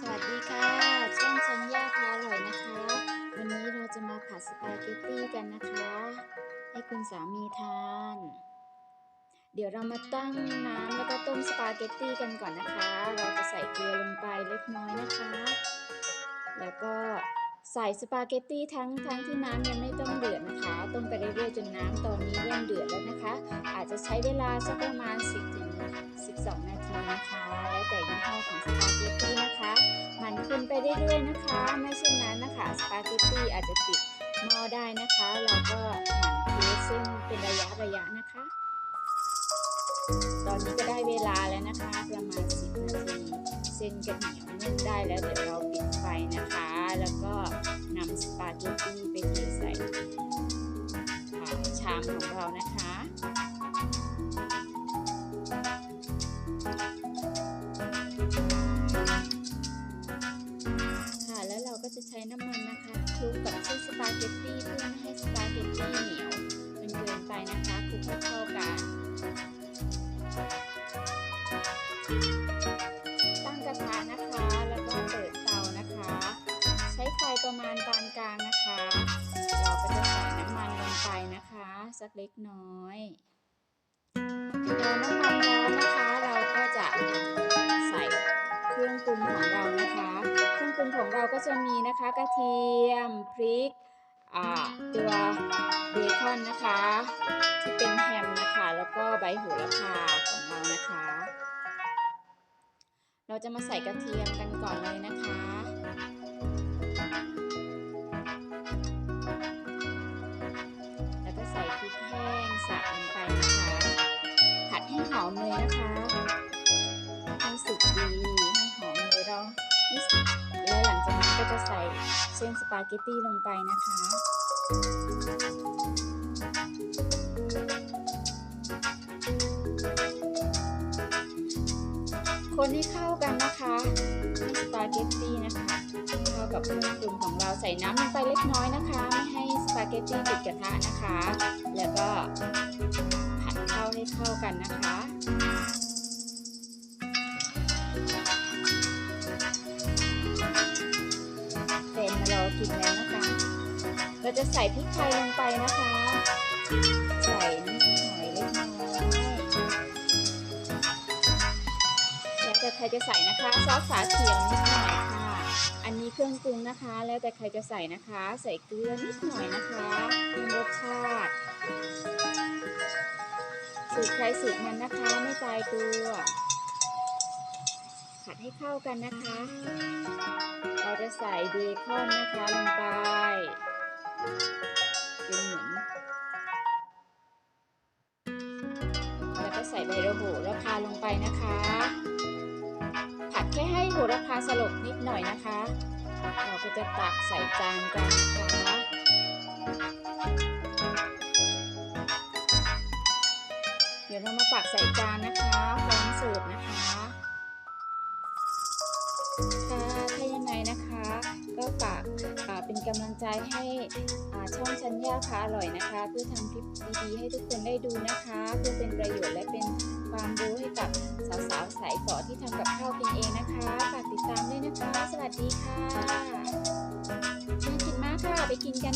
สวัสดีค่ะช่องชัญญาพาอร่อยนะคะ วันนี้เราจะมาผัดสปาเกตตี้กันนะคะ ให้คุณสามีทาน เดี๋ยวเรามาตั้งน้ำแล้วก็ต้มสปาเกตตี้กันก่อนนะคะ เราจะใส่เกลือลงไปเล็กน้อยนะคะ แล้วก็ใส่สปาเกตตี้ทั้งทั้งที่น้ำยังไม่ต้องเดือดนะคะ ต้มไปเรื่อยๆจนน้ำตอนนี้เริ่มเดือดแล้วนะคะ อาจจะใช้เวลาสักประมาณ 10ถึง12 นาทีนะคะ แล้วแต่ มันขึ้นไปเรื่อยๆนะคะ ไม่เช่นนั้นนะคะสปาเกตตี้อาจจะติดหม้อได้นะคะ เราก็หมั่นเทเส้นเป็นระยะระยะนะคะ ตอนนี้ก็ได้เวลาแล้วนะคะ ประมาณ 10 นาที เส้นก็เหนียวนุ่มได้แล้วเดี๋ยวเราปิดไฟนะคะ แล้วก็นำสปาเกตตี้ไปเทใส่อ่าชามของเรานะคะ เกตตี้เพื่อไม่ให้สปาเกตตี้เหนียวจนเกินไปนะคะคลุกให้เข้ากันตั้งกระทะนะคะ แล้วก็เปิดเตานะคะ ใช้ไฟประมาณปานกลางนะคะ เราก็จะใส่น้ำมันลงไปนะคะ สักเล็กน้อยพอน้ำมันร้อนนะคะ เราก็จะใส่เครื่องปรุงของเรานะคะ เครื่องปรุงของเราก็จะมีนะคะ กระเทียมพริก ตัวเบคอนนะคะที่เป็นแฮมนะคะ แล้วก็ใบโหระพาของเรานะคะ เราจะมาใส่กระเทียมกันก่อนเลยนะคะแล้วก็ใส่พริกแห้งสับลงไปนะคะผัดให้หอมเลยนะคะให้สุกดีให้หอมเลยเราแล้วหลังจากนั้นก็จะใส่ เส้นสปาเกตตี้ลงไปนะคะคนให้เข้ากันนะคะให้สปาเกตตี้นะคะเข้ากับเครื่องปรุงของเราใส่น้ำลงไปเล็กน้อยนะคะ ไม่ให้สปาเกตตี้ติดกระทะนะคะ แล้วก็ผัดเข้าให้เข้ากันนะคะ เราจะใส่พริกไทยลงไปนะคะ ใส่นิดหน่อยเล็กน้อยแล้วแต่ใครจะใส่นะคะซอสฝาเขียวนิดหน่อยค่ะ อันนี้เครื่องปรุงนะคะ แล้วแต่ใครจะใส่นะคะ ใส่เกลือนิดหน่อยนะคะปรุงรสชาติสูตรใครสูตรมันนะคะไม่ตายตัวผัดให้เข้ากันนะคะ เราจะใส่เบคอนนะคะลงไป เป็นเหมือนแล้วก็ใส่ใบระโหระพาลงไปนะคะ ผัดแค่ให้โหระพาสลบนิดหน่อยนะคะ เราก็จะตักใส่จานกันนะคะเดี๋ยวเรามาตักใส่จานนะคะพร้อมเสิร์ฟนะคะ ค่ะ ถ้ายังไงนะคะ ก็ฝากเป็นกำลังใจให้ช่องชันย่าพาอร่อยนะคะ เพื่อทำคลิปดีๆให้ทุกคนได้ดูนะคะ เพื่อเป็นประโยชน์และเป็นความรู้ให้กับสาวๆสายฝอที่ทำกับข้าวกินเองนะคะฝากติดตามด้วยนะคะ สวัสดีค่ะน่ากินมากค่ะไปกินกัน